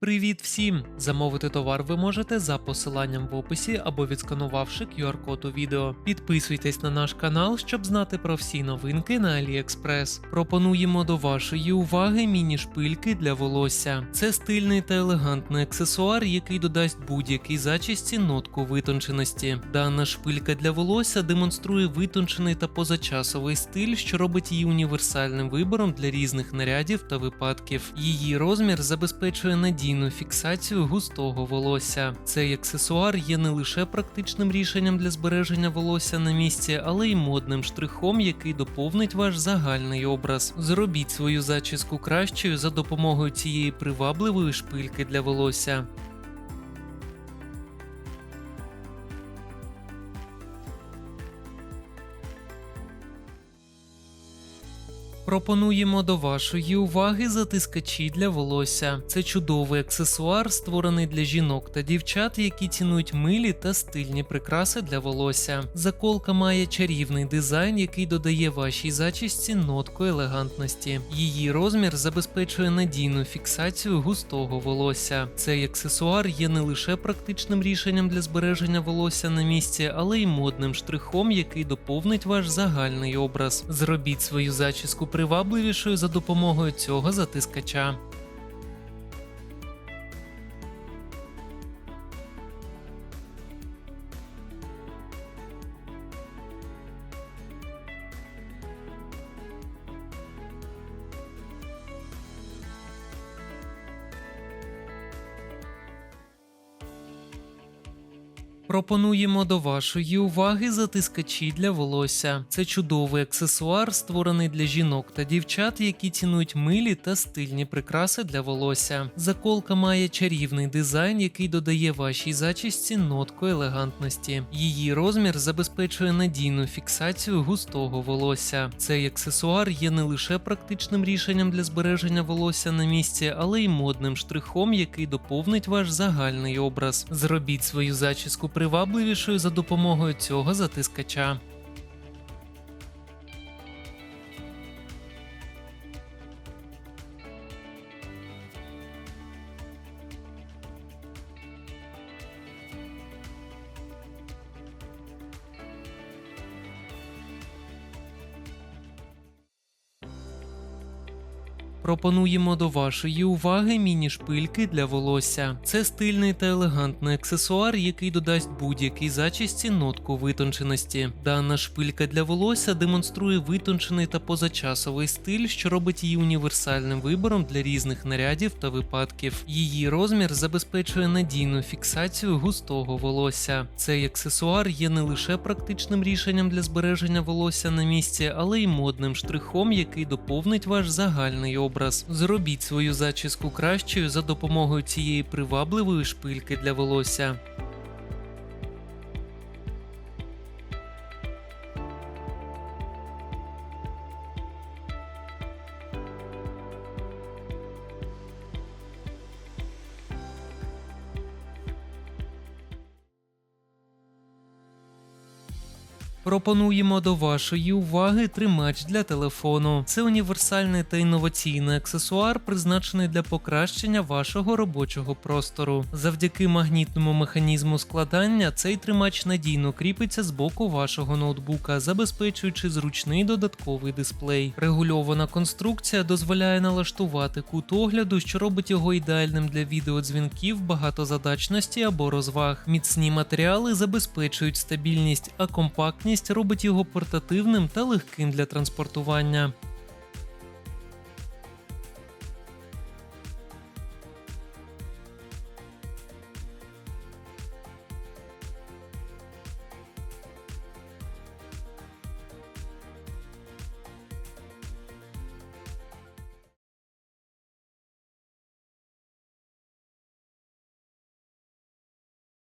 Привіт всім! Замовити товар ви можете за посиланням в описі або відсканувавши QR-код у відео. Підписуйтесь на наш канал, щоб знати про всі новинки на AliExpress. Пропонуємо до вашої уваги міні-шпильки для волосся. Це стильний та елегантний аксесуар, який додасть будь-якій зачісті нотку витонченості. Дана шпилька для волосся демонструє витончений та позачасовий стиль, що робить її універсальним вибором для різних нарядів та випадків. Її розмір забезпечує надійну фіксацію густого волосся. Цей аксесуар є не лише практичним рішенням для збереження волосся на місці, але й модним штрихом, який доповнить ваш загальний образ. Зробіть свою зачіску кращою за допомогою цієї привабливої шпильки для волосся. Пропонуємо до вашої уваги затискачі для волосся. Це чудовий аксесуар, створений для жінок та дівчат, які цінують милі та стильні прикраси для волосся. Заколка має чарівний дизайн, який додає вашій зачісті нотку елегантності. Її розмір забезпечує надійну фіксацію густого волосся. Цей аксесуар є не лише практичним рішенням для збереження волосся на місці, але й модним штрихом, який доповнить ваш загальний образ. Зробіть свою зачіску привабливішою за допомогою цього затискача. Пропонуємо до вашої уваги затискачі для волосся. Це чудовий аксесуар, створений для жінок та дівчат, які цінують милі та стильні прикраси для волосся. Заколка має чарівний дизайн, який додає вашій зачісті нотку елегантності. Її розмір забезпечує надійну фіксацію густого волосся. Цей аксесуар є не лише практичним рішенням для збереження волосся на місці, але й модним штрихом, який доповнить ваш загальний образ. Зробіть свою зачіску привабливішою за допомогою цього затискача. Пропонуємо до вашої уваги міні-шпильки для волосся. Це стильний та елегантний аксесуар, який додасть будь-якій зачісті нотку витонченості. Дана шпилька для волосся демонструє витончений та позачасовий стиль, що робить її універсальним вибором для різних нарядів та випадків. Її розмір забезпечує надійну фіксацію густого волосся. Цей аксесуар є не лише практичним рішенням для збереження волосся на місці, але й модним штрихом, який доповнить ваш загальний образ. Зробіть свою зачіску кращою за допомогою цієї привабливої шпильки для волосся. Пропонуємо до вашої уваги тримач для телефону. Це універсальний та інноваційний аксесуар, призначений для покращення вашого робочого простору. Завдяки магнітному механізму складання цей тримач надійно кріпиться з боку вашого ноутбука, забезпечуючи зручний додатковий дисплей. Регульована конструкція дозволяє налаштувати кут огляду, що робить його ідеальним для відеодзвінків, багатозадачності або розваг. Міцні матеріали забезпечують стабільність, а компактність робить його портативним та легким для транспортування.